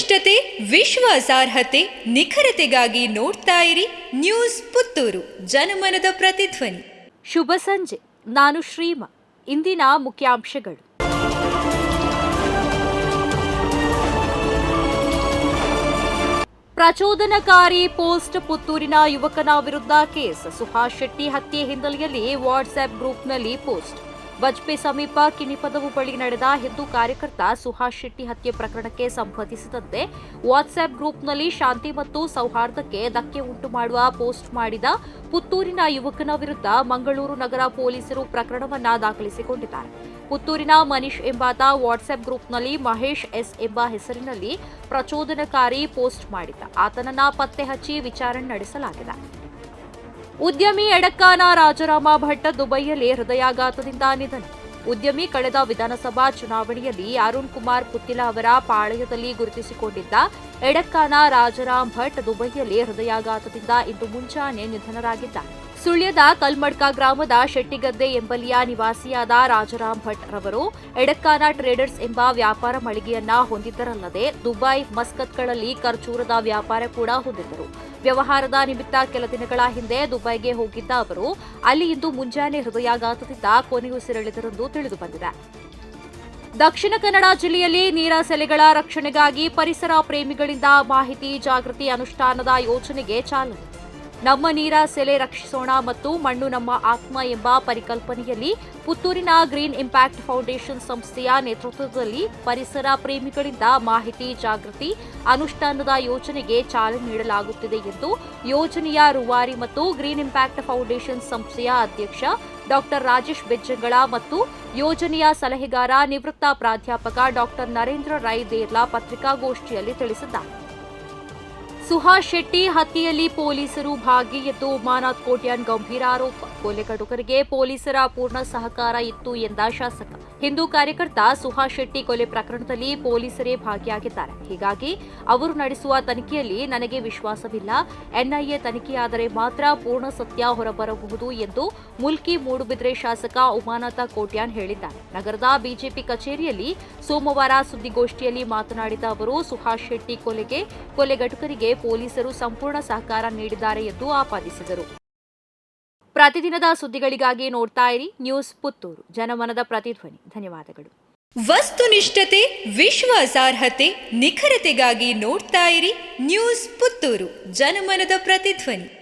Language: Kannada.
ವಸ್ತುನಿಷ್ಠತೆ ವಿಶ್ವಾಸಾರ್ಹತೆ ನಿಖರತೆಗಾಗಿ ನೋಡ್ತಾ ಇರಿ ನ್ಯೂಸ್ ಪುತ್ತೂರು. ಜನಮನದ ಪ್ರತಿಧ್ವನಿ. ಶುಭ ಸಂಜೆ. ನಾನು ಶ್ರೀಮ. ಇಂದಿನ ಮುಖ್ಯಾಂಶಗಳು. ಪ್ರಚೋದನಕಾರಿ ಪೋಸ್ಟ್ ಪುತ್ತೂರಿನ ಯುವಕನ ವಿರುದ್ಧ ಕೇಸ್. ಸುಭಾಷ್ ಶೆಟ್ಟಿ ಹತ್ಯೆ ಹಿನ್ನೆಲೆಯಲ್ಲಿ ವಾಟ್ಸ್ಆಪ್ ಗ್ರೂಪ್ನಲ್ಲಿ ಪೋಸ್ಟ್. ಬಜ್ಪೆ ಸಮೀಪ ಕಿಣಿಪದವು ಬಳಿ ನಡೆದ ಹಿಂದೂ ಕಾರ್ಯಕರ್ತ ಸುಹಾಸ್ ಶೆಟ್ಟಿ ಹತ್ಯೆ ಪ್ರಕರಣಕ್ಕೆ ಸಂಬಂಧಿಸಿದಂತೆ ವಾಟ್ಸ್ಆಪ್ ಗ್ರೂಪ್ನಲ್ಲಿ ಶಾಂತಿ ಮತ್ತು ಸೌಹಾರ್ದಕ್ಕೆ ಧಕ್ಕೆ ಉಂಟು ಮಾಡುವ ಪೋಸ್ಟ್ ಮಾಡಿದ ಪುತ್ತೂರಿನ ಯುವಕನ ವಿರುದ್ಧ ಮಂಗಳೂರು ನಗರ ಪೊಲೀಸರು ಪ್ರಕರಣವನ್ನ ದಾಖಲಿಸಿಕೊಂಡಿದ್ದಾರೆ. ಪುತ್ತೂರಿನ ಮನೀಶ್ ಎಂಬಾತ ವಾಟ್ಸ್ಆಪ್ ಗ್ರೂಪ್ನಲ್ಲಿ ಮಹೇಶ್ ಎಸ್ ಎಂಬ ಹೆಸರಿನಲ್ಲಿ ಪ್ರಚೋದನಕಾರಿ ಪೋಸ್ಟ್ ಮಾಡಿದ್ದ. ಆತನನ್ನ ಪತ್ತೆ ಹಚ್ಚಿ ವಿಚಾರಣೆ ನಡೆಸಲಾಗಿದೆ. ಉದ್ಯಮಿ ಎಡಕ್ಕಾನ ರಾಜರಾಮ ಭಟ್ ದುಬೈಯಲ್ಲಿ ಹೃದಯಾಘಾತದಿಂದ ನಿಧನ. ಉದ್ಯಮಿ ಕಳೆದ ವಿಧಾನಸಭಾ ಚುನಾವಣೆಯಲ್ಲಿ ಅರುಣ್ ಕುಮಾರ್ ಪುತ್ತಿಲ ಅವರ ಪಾಳಯದಲ್ಲಿ ಗುರುತಿಸಿಕೊಂಡಿದ್ದ ಎಡಕ್ಕಾನ ರಾಜರಾಮ್ ಭಟ್ ದುಬೈಯಲ್ಲಿ ಹೃದಯಾಘಾತದಿಂದ ಇಂದು ಮುಂಜಾನೆ ನಿಧನರಾಗಿದ್ದಾರೆ. ಸುಳ್ಯದ ಕಲ್ಮಡ್ಕ ಗ್ರಾಮದ ಶೆಟ್ಟಿಗದ್ದೆ ಎಂಬಲ್ಲಿಯ ನಿವಾಸಿಯಾದ ರಾಜರಾಮ್ ಭಟ್ ರವರು ಎಡಕ್ಕಾನ ಟ್ರೇಡರ್ಸ್ ಎಂಬ ವ್ಯಾಪಾರ ಮಳಿಗೆಯನ್ನ ಹೊಂದಿದ್ದರಲ್ಲದೆ ದುಬೈ ಮಸ್ಕತ್ಗಳಲ್ಲಿ ಖರ್ಚೂರದ ವ್ಯಾಪಾರ ಕೂಡ ಹೊಂದಿದ್ದರು. ವ್ಯವಹಾರದ ನಿಮಿತ್ತ ಕೆಲ ದಿನಗಳ ಹಿಂದೆ ದುಬೈಗೆ ಹೋಗಿದ್ದ ಅವರು, ಅಲ್ಲಿ ಇಂದು ಮುಂಜಾನೆ ಹೃದಯಾಘಾತದಿಂದ ಕೊನೆಯುಸಿರೆಳೆದರೆಂದು ತಿಳಿದು ಬಂದಿದೆ. ದಕ್ಷಿಣ ಕನ್ನಡ ಜಿಲ್ಲೆಯಲ್ಲಿ ನೀರಾಸೆಲೆಗಳ ರಕ್ಷಣೆಗಾಗಿ ಪರಿಸರ ಪ್ರೇಮಿಗಳಿಂದ ಮಾಹಿತಿ ಜಾಗೃತಿ ಅನುಷ್ಠಾನದ ಯೋಜನೆಗೆ ಚಾಲನೆ. ನಮ್ಮ ನೀರ ಸೆಲೆ ರಕ್ಷಿಸೋಣ ಮತ್ತು ಮಣ್ಣು ನಮ್ಮ ಆತ್ಮ ಎಂಬ ಪರಿಕಲ್ಪನೆಯಲ್ಲಿ ಪುತ್ತೂರಿನ ಗ್ರೀನ್ ಇಂಪ್ಯಾಕ್ಟ್ ಫೌಂಡೇಶನ್ ಸಂಸ್ಥೆಯ ನೇತೃತ್ವದಲ್ಲಿ ಪರಿಸರ ಪ್ರೇಮಿಗಳಿಂದ ಮಾಹಿತಿ ಜಾಗೃತಿ, ಅನುಷ್ಠಾನದ ಯೋಜನೆಗೆ ಚಾಲನೆ ನೀಡಲಾಗುತ್ತಿದೆ ಎಂದು ಯೋಜನೆಯ ರೂವಾರಿ ಮತ್ತು ಗ್ರೀನ್ ಇಂಪ್ಯಾಕ್ಟ್ ಫೌಂಡೇಶನ್ ಸಂಸ್ಥೆಯ ಅಧ್ಯಕ್ಷ ಡಾಕ್ಟರ್ ರಾಜೇಶ್ ಬೆಜ್ಜಂಗಳ ಮತ್ತು ಯೋಜನೆಯ ಸಲಹೆಗಾರ ನಿವೃತ್ತ ಪ್ರಾಧ್ಯಾಪಕ ಡಾಕ್ಟರ್ ನರೇಂದ್ರ ರೈ ದೇರ್ಲಾ ಪತ್ರಿಕಾಗೋಷ್ಠಿಯಲ್ಲಿ ತಿಳಿಸಿದ್ದಾರೆ. ಸುಹಾಸ್ ಶೆಟ್ಟಿ ಹತ್ಯೆಯಲ್ಲಿ ಪೊಲೀಸರು ಭಾಗಿ ಎಂದು ಉಮಾನಾಥ್ ಕೋಟ್ಯಾನ್ ಗಂಭೀರ ಆರೋಪ. ಕೊಲೆಗಡುಕರಿಗೆ ಪೊಲೀಸರ ಪೂರ್ಣ ಸಹಕಾರ ಇತ್ತು ಎಂದ ಶಾಸಕ. ಹಿಂದೂ ಕಾರ್ಯಕರ್ತ ಸುಹಾಸ್ ಶೆಟ್ಟಿ ಕೊಲೆ ಪ್ರಕರಣದಲ್ಲಿ ಪೊಲೀಸರೇ ಭಾಗಿಯಾಗಿದ್ದಾರೆ. ಹೀಗಾಗಿ ಅವರು ನಡೆಸುವ ತನಿಖೆಯಲ್ಲಿ ನನಗೆ ವಿಶ್ವಾಸವಿಲ್ಲ. ಎನ್ಐಎ ತನಿಖೆಯಾದರೆ ಮಾತ್ರ ಪೂರ್ಣ ಸತ್ಯ ಹೊರಬರಬಹುದು ಎಂದು ಮುಲ್ಕಿ ಮೂಡುಬಿದ್ರೆ ಶಾಸಕ ಉಮಾನಾಥ ಕೋಟ್ಯಾನ್ ಹೇಳಿದ್ದಾರೆ. ನಗರದ ಬಿಜೆಪಿ ಕಚೇರಿಯಲ್ಲಿ ಸೋಮವಾರ ಸುದ್ದಿಗೋಷ್ಠಿಯಲ್ಲಿ ಮಾತನಾಡಿದ ಅವರು, ಸುಹಾಸ್ ಶೆಟ್ಟಿ ಕೊಲೆಗೆ ಕೊಲೆಗಡುಕರಿಗೆ ಪೊಲೀಸರು ಸಂಪೂರ್ಣ ಸಹಕಾರ ನೀಡಿದ್ದಾರೆ ಎಂದು ಆಪಾದಿಸಿದರು. ಪ್ರತಿದಿನದ ಸುದ್ದಿಗಳಿಗಾಗಿ ನೋಡ್ತಾ ಇರಿ ನ್ಯೂಸ್ ಪುತ್ತೂರು. ಜನಮನದ ಪ್ರತಿಧ್ವನಿ. ಧನ್ಯವಾದಗಳು. ವಸ್ತುನಿಷ್ಠತೆ, ವಿಶ್ವಾಸಾರ್ಹತೆ, ನಿಖರತೆಗಾಗಿ ನೋಡ್ತಾ ಇರಿ ನ್ಯೂಸ್ ಪುತ್ತೂರು. ಜನಮನದ ಪ್ರತಿಧ್ವನಿ.